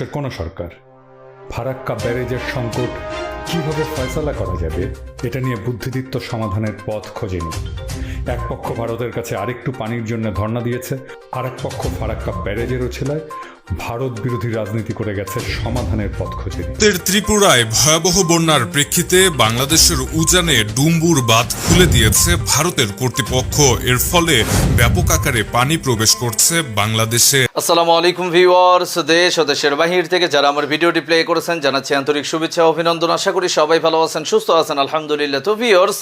কোন সরকার। ফারাক্কা ব্যারেজের সংকট কীভাবে ফয়সলা করা যাবে, এটা নিয়ে বুদ্ধিদীপ্ত সমাধানের পথ খোঁজেনি। এক পক্ষ ভারতের কাছে আরেকটু পানির জন্য ধর্ণা দিয়েছে আর পক্ষ ফারাক্কা ব্যারেজেরও ওছিলায় ভারত বিরোধী রাজনীতি করে গেছে সমাধানের পথ ভারতের ত্রিপুরায় ভয়াবহ বন্যার প্রেক্ষিতে বাংলাদেশের উজানে ডুম্বুর বাঁধ খুলে দিয়েছে ভারতের কর্তৃপক্ষ। এর ফলে ব্যাপক আকারে পানি প্রবেশ করছে বাংলাদেশে। আসসালামু আলাইকুম ভিউয়ার্স দেশ ও দেশের বাহির থেকে যারা আমার ভিডিওটি প্লে করেছেন জানাচ্ছি আন্তরিক শুভেচ্ছা ও অভিনন্দন। আশা করি সবাই ভালো আছেন সুস্থ আছেন আলহামদুলিল্লাহ। তো ভিউয়ার্স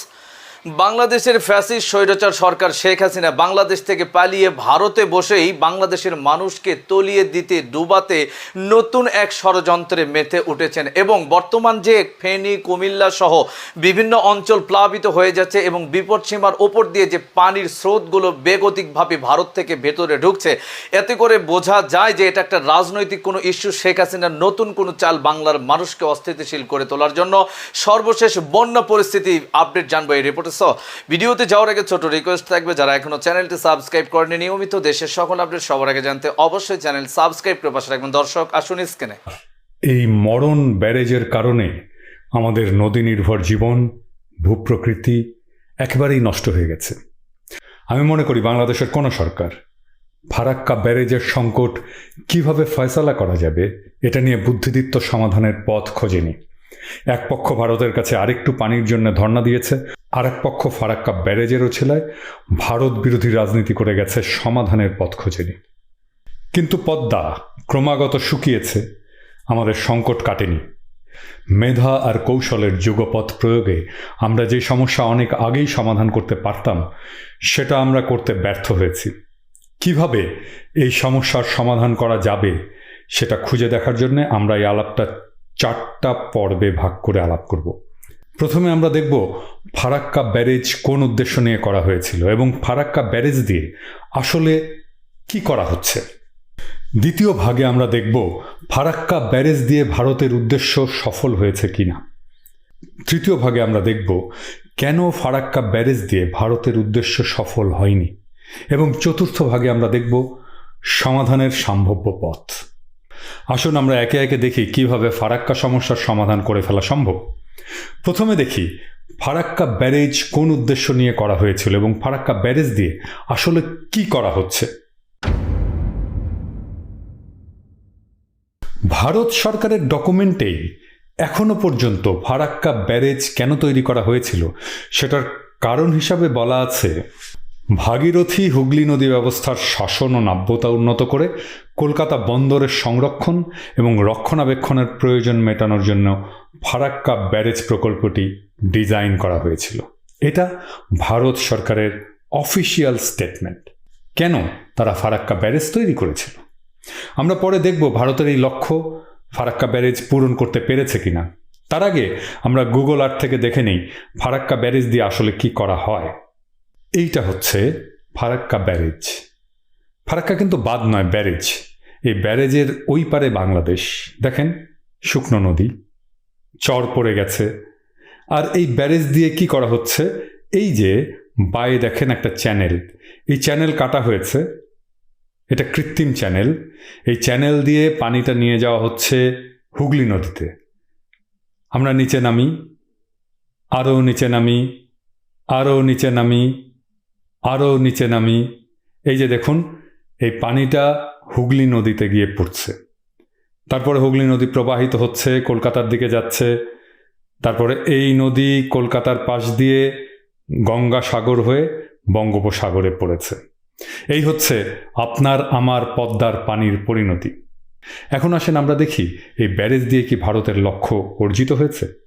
বাংলাদেশের ফ্যাসিস্ট স্বৈরাচার সরকার শেখ হাসিনা বাংলাদেশ থেকে পালিয়ে ভারতে বসেই বাংলাদেশের মানুষকে তলিয়ে দিতে ডুবাতে নতুন এক ষড়যন্ত্রে মেতে উঠেছেন এবং বর্তমান যে ফেনী, কুমিল্লা সহ বিভিন্ন অঞ্চল প্লাবিত হয়ে যাচ্ছে এবং বিপদসীমার ওপর দিয়ে যে পানির স্রোতগুলো বেগতিকভাবে ভারত থেকে ভেতরে ঢুকছে, এতে করে বোঝা যায় যে এটা একটা রাজনৈতিক কোনো ইস্যু। শেখ হাসিনার নতুন কোনো চাল বাংলার মানুষকে অস্থিতিশীল করে তোলার জন্য সর্বশেষ বন্যা পরিস্থিতি আপডেট জানব এই রিপোর্টে। সো, ভিডিওতে যাওয়ার আগে ছোট রিকোয়েস্ট থাকবে, যারা এখনও চ্যানেলটি সাবস্ক্রাইব করেনি নিয়মিত দেশের সকল আপডেট সবার আগে জানতে অবশ্যই চ্যানেল সাবস্ক্রাইব করে পাশে রাখবেন দর্শক, আসুন স্ক্রিনে এই মরণ ব্যারেজের কারণে আমাদের নদী নির্ভর জীবন, ভূপ্রকৃতি একেবারেই নষ্ট হয়ে গেছে। আমি মনে করি বাংলাদেশের কোনো সরকার ফারাক্কা ব্যারেজের সংকট কীভাবে ফয়সলা করা যাবে, এটা নিয়ে বুদ্ধিদীপ্ত সমাধানের পথ খোঁজেনি। এক পক্ষ ভারতের কাছে আরেকটু পানির জন্য ধর্ণা দিয়েছে আর এক পক্ষ ফারাক্কা ব্যারেজের ওছিলায় ভারত বিরোধী রাজনীতি করে গেছে সমাধানের পথ খোঁজেনি কিন্তু পদ্মা ক্রমাগত শুকিয়েছে, আমাদের সংকট কাটেনি। মেধা আর কৌশলের যুগপথ প্রয়োগে আমরা যে সমস্যা অনেক আগেই সমাধান করতে পারতাম, সেটা আমরা করতে ব্যর্থ হয়েছি। কীভাবে এই সমস্যার সমাধান করা যাবে, সেটা খুঁজে দেখার জন্য আমরা এই আলাপটা চারটা পর্বে ভাগ করে আলাপ করব। প্রথমে আমরা দেখব ফারাক্কা ব্যারেজ কোন উদ্দেশ্য নিয়ে করা হয়েছিল এবং ফারাক্কা ব্যারেজ দিয়ে আসলে কি করা হচ্ছে। দ্বিতীয় ভাগে আমরা দেখব ফারাক্কা ব্যারেজ দিয়ে ভারতের উদ্দেশ্য সফল হয়েছে কিনা। তৃতীয় ভাগে আমরা দেখব কেন ফারাক্কা ব্যারেজ দিয়ে ভারতের উদ্দেশ্য সফল হয়নি। এবং চতুর্থ ভাগে আমরা দেখব সমাধানের সম্ভাব্য পথ। আসুন আমরা একে একে দেখি কীভাবে ফারাক্কা সমস্যার সমাধান করে ফেলা সম্ভব। প্রথমে দেখি ফারাক্কা ব্যারেজ কোন উদ্দেশ্য নিয়ে করা হয়েছিল এবং ফারাক্কা ব্যারেজ দিয়ে আসলে কি করা হচ্ছে? ভারত সরকারের ডকুমেন্টেই এখনও পর্যন্ত ফারাক্কা ব্যারেজ কেন তৈরি করা হয়েছিল? সেটার কারণ হিসাবে বলা আছে ভাগীরথী হুগলি নদী ব্যবস্থার শাসন ও নাব্যতা উন্নত করে কলকাতা বন্দরের সংরক্ষণ এবং রক্ষণাবেক্ষণের প্রয়োজন মেটানোর জন্য ফারাক্কা ব্যারেজ প্রকল্পটি ডিজাইন করা হয়েছিল। এটা ভারত সরকারের অফিসিয়াল স্টেটমেন্ট। কেন তারা ফারাক্কা ব্যারেজ তৈরি করেছিল? আমরা পরে দেখব ভারতের এই লক্ষ্য ফারাক্কা ব্যারেজ পূরণ করতে পেরেছে কিনা। তার আগে আমরা গুগল আর্ট থেকে দেখে নেই ফারাক্কা ব্যারেজ দিয়ে আসলে কি করা হয়। এইটা হচ্ছে ফারাক্কা ব্যারেজ। ফারাক্কা কিন্তু বাদ নয়, ব্যারেজ। এই ব্যারেজের ওই পারে বাংলাদেশ। দেখেন, শুকনো নদী, চর পড়ে গেছে। আর এই ব্যারেজ দিয়ে কি করা হচ্ছে? এই যে বায়ে দেখেন একটা চ্যানেল। এই চ্যানেল কাটা হয়েছে। এটা কৃত্রিম চ্যানেল। এই চ্যানেল দিয়ে পানিটা নিয়ে যাওয়া হচ্ছে হুগলি নদীতে। আমরা নিচে নামি, আরও নিচে নামি, আরও নিচে নামি আরও নিচে নামি। এই যে দেখুন, এই পানিটা হুগলি নদীতে গিয়ে পড়ছে। তারপরে হুগলি নদী প্রবাহিত হচ্ছে, কলকাতার দিকে যাচ্ছে। তারপরে এই নদী কলকাতার পাশ দিয়ে গঙ্গা সাগর হয়ে বঙ্গোপসাগরে পড়েছে। এই হচ্ছে আপনার আমার পদ্মার পানির পরিণতি। এখন আসেন আমরা দেখি, এই ব্যারেজ দিয়ে কি ভারতের লক্ষ্য অর্জিত হয়েছে?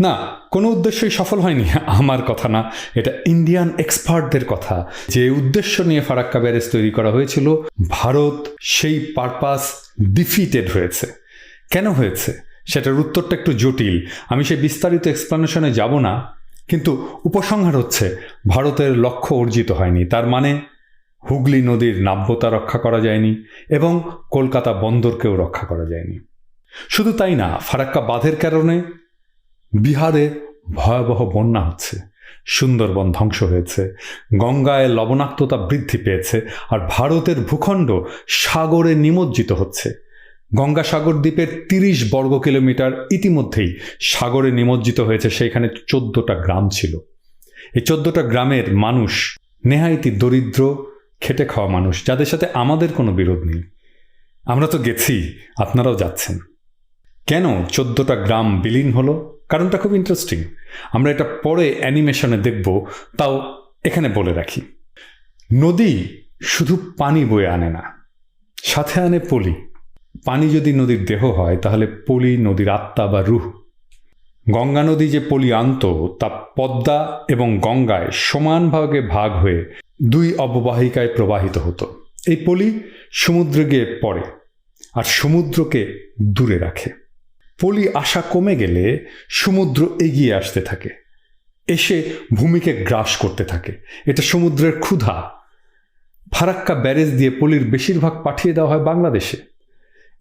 না, কোনো উদ্দেশ্যই সফল হয়নি। আমার কথা না, এটা ইন্ডিয়ান এক্সপার্টদের কথা। যে উদ্দেশ্য নিয়ে ফারাক্কা ব্যারেজ তৈরি করা হয়েছিল, ভারত সেই পারপাস ডিফিটেড হয়েছে। কেন হয়েছে? সেটার উত্তরটা একটু জটিল। আমি সেই বিস্তারিত এক্সপ্লানেশনে যাব না, কিন্তু উপসংহার হচ্ছে, ভারতের লক্ষ্য অর্জিত হয়নি। তার মানে হুগলি নদীর নাব্যতা রক্ষা করা যায়নি এবং কলকাতা বন্দরকেও রক্ষা করা যায়নি। শুধু তাই না, ফারাক্কা বাঁধের কারণে বিহারে ভয়াবহ বন্যা হচ্ছে। সুন্দরবন ধ্বংস হয়েছে। গঙ্গায় লবণাক্ততা বৃদ্ধি পেয়েছে আর ভারতের ভূখণ্ড সাগরে নিমজ্জিত হচ্ছে। গঙ্গাসাগর দ্বীপের তিরিশ বর্গ কিলোমিটার ইতিমধ্যেই সাগরে নিমজ্জিত হয়েছে সেখানে চোদ্দটা গ্রাম ছিল। এই চোদ্দটা গ্রামের মানুষ নেহাইতি দরিদ্র, খেটে খাওয়া মানুষ, যাদের সাথে আমাদের কোনো বিরোধ নেই। আমরা তো গেছি, আপনারাও যাচ্ছেন। কেন চোদ্দটা গ্রাম বিলীন হলো? কারণটা খুব ইন্টারেস্টিং আমরা এটা পরে অ্যানিমেশনে দেখব, তাও এখানে বলে রাখি। নদী শুধু পানি বয়ে আনে না, সাথে আনে পলি। পানি যদি নদীর দেহ হয়, তাহলে পলি নদীর আত্মা বা রুহ। গঙ্গা নদী যে পলি আনত, তা পদ্মা এবং গঙ্গায় সমানভাবে ভাগ হয়ে দুই অববাহিকায় প্রবাহিত হতো। এই পলি সমুদ্রে গিয়ে পড়ে, আর সমুদ্রকে দূরে রাখে। পলি আশা কমে গেলে সমুদ্র এগিয়ে আসতে থাকে। এসে ভূমিকে গ্রাস করতে থাকে। এটা সমুদ্রের ক্ষুধা। ফারাক্কা ব্যারেজ দিয়ে পলির বেশিরভাগ পাঠিয়ে দেওয়া হয় বাংলাদেশে।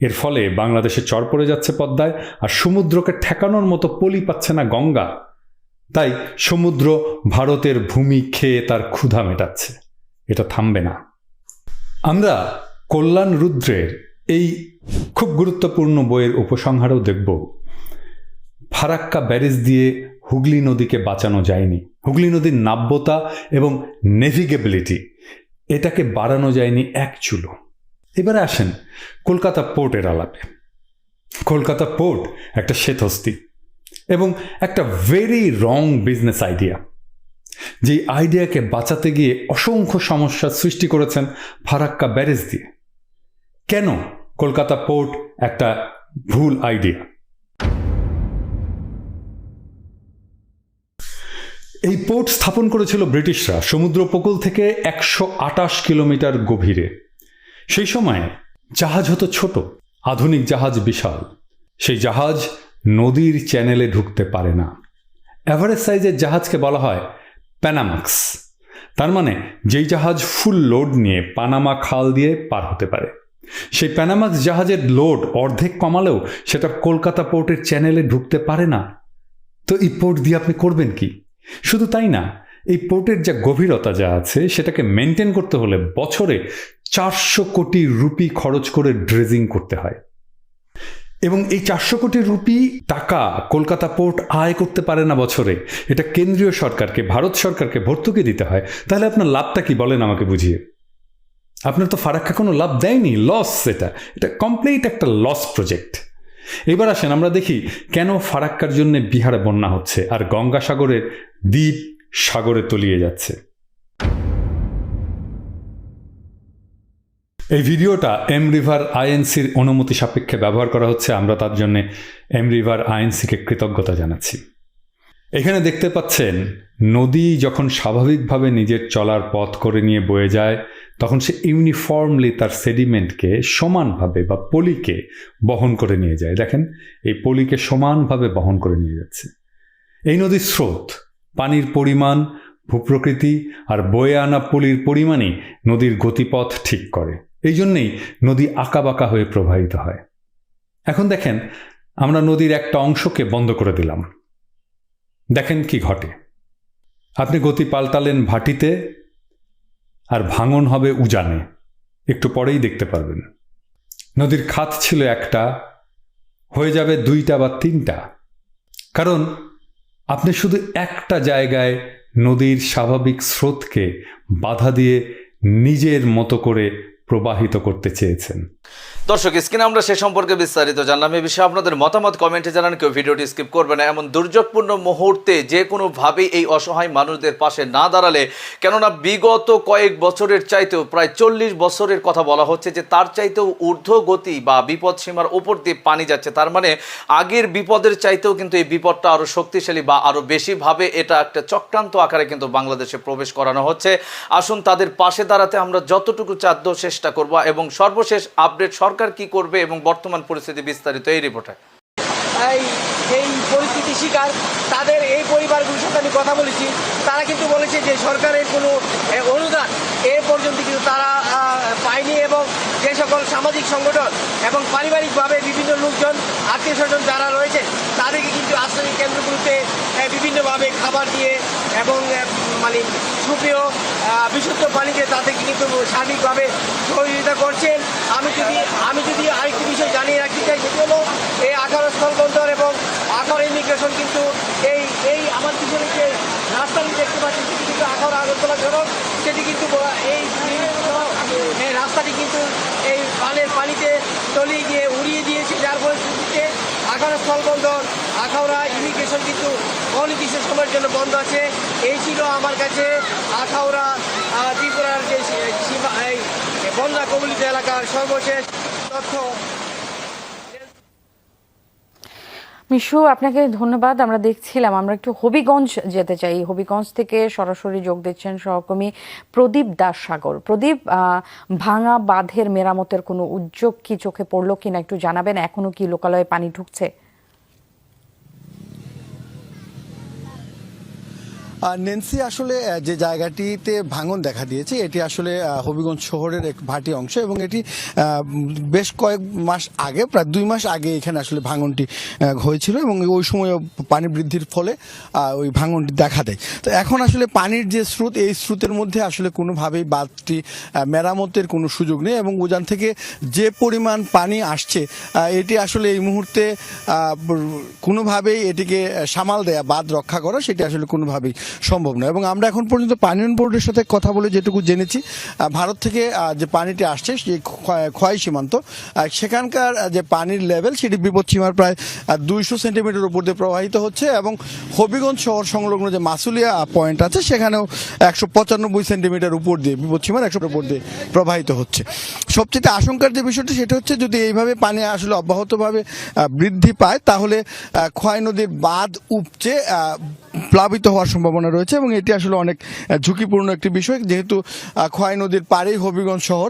এর ফলে বাংলাদেশে চর পড়ে যাচ্ছে পদ্মায় আর সমুদ্রকে ঠেকানোর মতো পলি পাচ্ছে না গঙ্গা। তাই সমুদ্র ভারতের ভূমি খেয়ে তার ক্ষুধা মেটাচ্ছে। এটা থামবে না। আমরা কল্যাণ রুদ্রের এই খুব গুরুত্বপূর্ণ বইয়ের উপসংহারও দেখব। ফারাক্কা ব্যারেজ দিয়ে হুগলি নদীকে বাঁচানো যায়নি। হুগলি নদীর নাব্যতা এবং নেভিগেবিলিটি, এটাকে বাড়ানো যায়নি এক চুলো। এবারে আসেন কলকাতা পোর্টের আলাপে। কলকাতা পোর্ট একটা শ্বেতহস্তি এবং একটা ভেরি রং বিজনেস আইডিয়া। যে আইডিয়াকে বাঁচাতে গিয়ে অসংখ্য সমস্যার সৃষ্টি করেছেন ফারাক্কা ব্যারেজ দিয়ে। কেন? কলকাতা পোর্ট একটা ভুল আইডিয়া এই পোর্ট স্থাপন করেছিল ব্রিটিশরা সমুদ্র উপকূল থেকে একশো আটাশ কিলোমিটার গভীরে। সেই সময়ে জাহাজ হতো ছোট, আধুনিক জাহাজ বিশাল। সেই জাহাজ নদীর চ্যানেলে ঢুকতে পারে না। অ্যাভারেজ সাইজের জাহাজকে বলা হয় প্যানামাক্স। তার মানে যেই জাহাজ ফুল লোড নিয়ে পানামা খাল দিয়ে পার হতে পারে। সেই প্যানামাক্স জাহাজের লোড অর্ধেক কমালেও সেটা কলকাতা পোর্টের চ্যানেলে ঢুকতে পারে না। তো এই পোর্ট দিয়ে আপনি করবেন কি? শুধু তাই না, এই পোর্টের যা গভীরতা যা আছে, সেটাকে মেনটেন করতে হলে বছরে চারশো কোটি রুপি খরচ করে ড্রেজিং করতে হয়। এবং এই চারশো কোটি রুপি টাকা কলকাতা পোর্ট আয় করতে পারে না বছরে, এটা কেন্দ্রীয় সরকারকে, ভারত সরকারকে ভর্তুকি দিতে হয়। তাহলে আপনার লাভটা কি বলেন আমাকে বুঝিয়ে। আপনার তো ফারাক্কা কোনো লাভ দেয়নি লস এটা এটা কমপ্লিট একটা লস প্রজেক্ট এবার আসেন, আমরা দেখি কেন ফারাক্কার জন্য বিহারে বন্যা হচ্ছে আর গঙ্গাসাগরের দ্বীপ সাগরে তলিয়ে যাচ্ছে। এই ভিডিওটা এম রিভার আইএনসির অনুমতি সাপেক্ষে ব্যবহার করা হচ্ছে, আমরা তার জন্য এম রিভার আইএনসিকে কৃতজ্ঞতা জানাচ্ছি। এখানে দেখতে পাচ্ছেন, নদী যখন স্বাভাবিকভাবে নিজের চলার পথ করে নিয়ে বয়ে যায়, তখন সে ইউনিফর্মলি তার সেডিমেন্টকে সমানভাবে বা পলিকে বহন করে নিয়ে যায়। দেখেন, এই পলিকে সমানভাবে বহন করে নিয়ে যাচ্ছে। এই নদীর স্রোত, পানির পরিমাণ, ভূপ্রকৃতি আর বয়ে আনা পলির পরিমাণই নদীর গতিপথ ঠিক করে। এই জন্যেই নদী আঁকাবাঁকা হয়ে প্রবাহিত হয়। এখন দেখেন, আমরা নদীর একটা অংশকে বন্ধ করে দিলাম। দেখেন কি ঘটে। আপনি গতি পাল্টালেন ভাটিতে আর ভাঙন হবে উজানে। একটু পরেই দেখতে পারবেন। নদীর খাত ছিল একটা, হয়ে যাবে দুইটা বা তিনটা। কারণ আপনি শুধু একটা জায়গায় নদীর স্বাভাবিক স্রোতকে বাধা দিয়ে নিজের মতো করে প্রবাহিত করতে চেয়েছেন। দর্শক, স্ক্রিনে আমরা সে সম্পর্কে বিস্তারিত জানলাম। এই বিষয়ে আপনাদের মতামত কমেন্টে জানান, কেউ ভিডিওটি স্কিপ করবে না। এমন দুর্যোগপূর্ণ মুহূর্তে যে কোনোভাবেই এই অসহায় মানুষদের পাশে না দাঁড়ালে, কেননা বিগত কয়েক বছরের চাইতেও, প্রায় চল্লিশ বছরের কথা বলা হচ্ছে যে তার চাইতেও ঊর্ধ্ব গতি বা বিপদ সীমার ওপর দিয়ে পানি যাচ্ছে। তার মানে আগের বিপদের চাইতেও কিন্তু এই বিপদটা আরও শক্তিশালী বা আরও বেশিভাবে এটা একটা চক্রান্ত আকারে কিন্তু বাংলাদেশে প্রবেশ করানো হচ্ছে। আসুন, তাদের পাশে দাঁড়াতে আমরা যতটুকু চাদ্য চেষ্টা করব এবং সর্বশেষ আপডেট সরকার কি করবে এবং বর্তমান পরিস্থিতি বিস্তারিত এই রিপোর্টে। এই পরিস্থিতি শিকার, তাদের এই পরিবারগুলোর সাথে আমি কথা বলেছি। তারা কিন্তু বলেছে যে সরকারের কোনো অনুদান এ পর্যন্ত কিন্তু তারা পায়নি এবং সকল সামাজিক সংগঠন এবং পারিবারিকভাবে বিভিন্ন লোকজন, আত্মীয় স্বজন যারা রয়েছে, তাদেরকে কিন্তু আশ্রয় কেন্দ্রগুলোতে বিভিন্নভাবে খাবার দিয়ে এবং মানে সুপ্রিয় বিশুদ্ধ পানিতে তাদেরকে কিন্তু সার্বিকভাবে সহযোগিতা করছেন। আমি যদি আমি যদি আরেকটি বিষয় জানিয়ে রাখতে চাই, সেটি হলো এই আখাড়া স্থলবন্দর এবং আখাড়া ইমিগ্রেশন কিন্তু এই এই আমার পিছনে যে রাস্তাটি দেখতে পাচ্ছি সেটি কিন্তু আখাড়া আগরতলা সড়ক, সেটি কিন্তু এই এই রাস্তাটি কিন্তু এই পানের পানিতে তলিয়ে গিয়ে উড়িয়ে দিয়েছে, যার পরিস্থিতিতে আখাড়া স্থলবন্দর আখাউড়া ইমিগ্রেশন কিন্তু অনির্দিষ্ট সময়ের জন্য বন্ধ আছে। এই ছিল আমার কাছে আখাউড়া ত্রিপুরার যে বন্যা কবলিত এলাকার সর্বশেষ তথ্য। মিশু, আপনাকে ধন্যবাদ। আমরা দেখছিলাম, আমরা একটু হবিগঞ্জ যেতে চাই। হবিগঞ্জ থেকে সরাসরি যোগ দিচ্ছেন সহকর্মী প্রদীপ দাস সাগর প্রদীপ ভাঙা বাঁধের মেরামতের কোনো উদ্যোগ কি চোখে পড়ল কিনা একটু জানাবেন? এখনও কি লোকালয়ে পানি ঢুকছে? নেন্সি আসলে যে জায়গাটিতে ভাঙন দেখা দিয়েছে, এটি আসলে হবিগঞ্জ শহরের এক ভাটি অংশ এবং এটি বেশ কয়েক মাস আগে, প্রায় দুই মাস আগে এখানে আসলে ভাঙনটি হয়েছিল এবং ওই সময় পানি বৃদ্ধির ফলে ওই ভাঙনটি দেখা দেয়। তো এখন আসলে পানির যে স্রোত, এই স্রোতের মধ্যে আসলে কোনোভাবেই বাঁধটি মেরামতের কোনো সুযোগ নেই এবং উজান থেকে যে পরিমাণ পানি আসছে এটি আসলে এই মুহূর্তে কোনোভাবেই এটিকে সামাল দেয়া, বাঁধ রক্ষা করা, সেটি আসলে কোনোভাবেই সম্ভব নয়। এবং আমরা এখন পর্যন্ত পানি বোর্ডের সাথে কথা বলে যেটুকু জেনেছি ভারত থেকে যে পানিটি আসছে সেই ক্ষয়- সীমান্ত সেখানকার যে পানির লেভেল, সেটি বিপদ সীমার প্রায় দুইশো সেন্টিমিটার উপর দিয়ে প্রবাহিত হচ্ছে এবং হবিগঞ্জ শহর সংলগ্ন যে মাসুলিয়া পয়েন্ট আছে, সেখানেও একশো পঁচানব্বই সেন্টিমিটার উপর দিয়ে, বিপদ সীমার একশো উপর দিয়ে প্রবাহিত হচ্ছে। সবচেয়ে আশঙ্কার যে বিষয়টি, সেটা হচ্ছে যদি এইভাবে পানি আসলে অব্যাহতভাবে বৃদ্ধি পায়, তাহলে খোয়াই নদীর বাঁধ উপচে প্লাবিত হওয়ার সম্ভাবনা রয়েছে এবং এটি আসলে অনেক ঝুঁকিপূর্ণ একটি বিষয়। যেহেতু খোয়াই নদীর পাড়েই হবিগঞ্জ শহর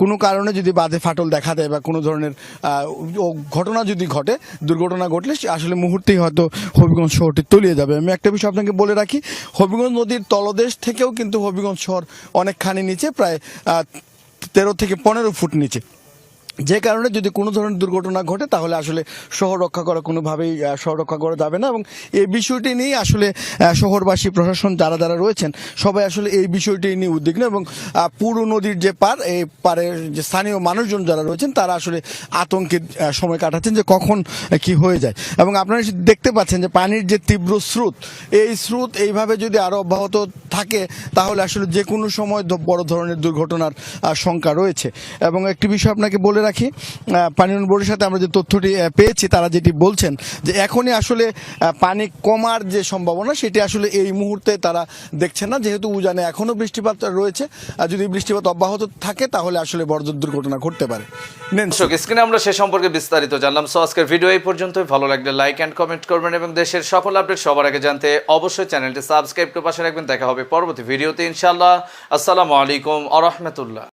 কোনো কারণে যদি বাঁধে ফাটল দেখা দেয় বা কোনো ধরনের ঘটনা যদি ঘটে, দুর্ঘটনা ঘটলে আসলে মুহূর্তেই হয়তো হবিগঞ্জ শহরটি তলিয়ে যাবে। আমি একটা বিষয় আপনাকে বলে রাখি, হবিগঞ্জ নদীর তলদেশ থেকেও কিন্তু হবিগঞ্জ শহর অনেকখানি নিচে, প্রায় তেরো থেকে পনেরো ফুট নিচে। যে কারণে যদি কোনো ধরনের দুর্ঘটনা ঘটে, তাহলে আসলে শহর রক্ষা করা কোনোভাবেই শহর রক্ষা করা যাবে না এবং এই বিষয়টি নিয়ে আসলে শহরবাসী, প্রশাসন যারা যারা রয়েছেন, সবাই আসলে এই বিষয়টি নিয়ে উদ্বিগ্ন এবং পুরো নদীর যে পার, এই পারের যে স্থানীয় মানুষজন যারা রয়েছেন, তারা আসলে আতঙ্কের সময় কাটাচ্ছেন যে কখন কি হয়ে যায়। এবং আপনারা দেখতে পাচ্ছেন যে পানির যে তীব্র স্রোত, এই স্রোত এইভাবে যদি আরও অব্যাহত থাকে, তাহলে আসলে যে কোনো সময় বড় ধরনের দুর্ঘটনার শঙ্কা রয়েছে। এবং একটি বিষয় আপনাকে বলে রাখি। আহ, বোর্ডের সাথে আমরা যে তথ্যটি পেয়েছি তারা যেটি বলছেন যে এখনই আসলে পানি কমার যে সম্ভাবনা সেটি আসলে এই মুহূর্তে তারা দেখছেন না। যেহেতু উজানে এখনও বৃষ্টিপাত রয়েছে আর যদি বৃষ্টিপাত অব্যাহত থাকে তাহলে আসলে বড় দুর্ঘটনা ঘটতে পারে। স্ক্রিনে আমরা সে সম্পর্কে বিস্তারিত জানলাম। সো আজকের ভিডিও এই পর্যন্তই। ভালো লাগলে লাইক অ্যান্ড কমেন্ট করবেন এবং দেশের সকল আপডেট সবার আগে জানতে অবশ্যই চ্যানেলটি সাবস্ক্রাইব করে পাশে রাখবেন। দেখা হবে পরবর্তী ভিডিওতে ইনশাল্লাহ আসসালামু আলাইকুম আ রহমতুল্লাহ।